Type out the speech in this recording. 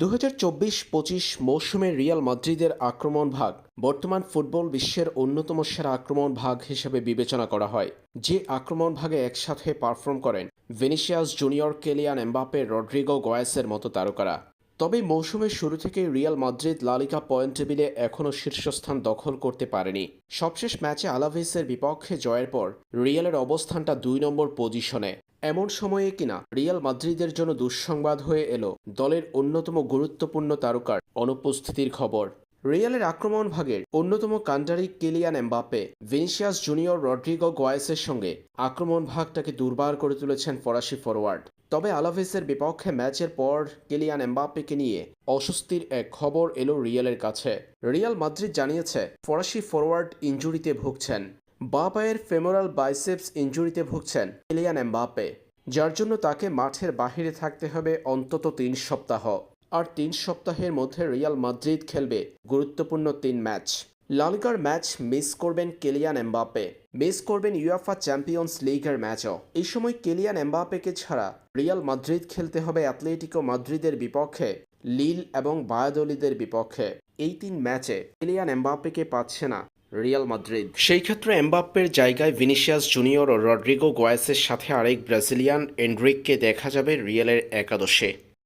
দু হাজার চব্বিশ পঁচিশ মৌসুমে রিয়াল মাদ্রিদের আক্রমণ ভাগ বর্তমান ফুটবল বিশ্বের অন্যতম সেরা আক্রমণ ভাগ হিসেবে বিবেচনা করা হয়। যে আক্রমণ ভাগে একসাথে পারফর্ম করেন Vinicius Junior Kylian Mbappe Rodrygo গয়াসের মতো তারকারা। তবে মৌসুমের শুরু থেকে রিয়াল মাদ্রিদ লালিকা পয়েন্ট টেবিলে এখনও শীর্ষস্থান দখল করতে পারেনি। সবশেষ ম্যাচে আলাভেসের বিপক্ষে জয়ের পর রিয়ালের অবস্থানটা দুই নম্বর পজিশনে। এমন সময়ে কিনা রিয়াল মাদ্রিদের জন্য দুঃসংবাদ হয়ে এলো দলের অন্যতম গুরুত্বপূর্ণ তারকার অনুপস্থিতির খবর। রিয়ালের আক্রমণ ভাগের অন্যতম কান্ডারি Kylian Mbappe Vinicius Junior Rodrygo গোয়েসের সঙ্গে আক্রমণ ভাগটাকে দুর্বার করে তুলেছেন ফরাসি ফরওয়ার্ড তবে আলাভেসের বিপক্ষে ম্যাচের পর কেলিয়ান এমবাপ্পেকে নিয়ে অস্বস্তির এক খবর এলো রিয়ালের কাছে। রিয়াল মাদ্রিদ জানিয়েছে, ফরাসি ফরওয়ার্ড ইঞ্জুরিতে ভুগছেন। বা পায়ের ফেমোরাল বাইসেপস ইঞ্জুরিতে ভুগছেন কেলিয়ান এমবাপ্পে, যার জন্য তাকে মাঠের বাহিরে থাকতে হবে অন্তত তিন সপ্তাহ। আর তিন সপ্তাহের মধ্যে রিয়াল মাদ্রিদ খেলবে গুরুত্বপূর্ণ তিন ম্যাচ। লালিগার ম্যাচ মিস করবেন কেলিয়ান এমবাপে মিস করবেন ইউএফা চ্যাম্পিয়ন্স লিগের ম্যাচও। এই সময় কেলিয়ান এমবাপেকে ছাড়া রিয়াল মাদ্রিদ খেলতে হবে অ্যাথলেটিকো মাদ্রিদের বিপক্ষে, লিল এবং বায়াদলিদের বিপক্ষে। এই তিন ম্যাচে কেলিয়ান এমবাপ্পেকে পাচ্ছে না রিয়াল মাদ্রিদ সেই ক্ষেত্রে এমবাপ্পের জায়গায় ভিনিশিয়াস জুনিয়র ও রড্রিগো গোয়াসের সাথে আরেক ব্রাজিলিয়ান এন্ড্রিককে দেখা যাবে রিয়ালের একাদশে।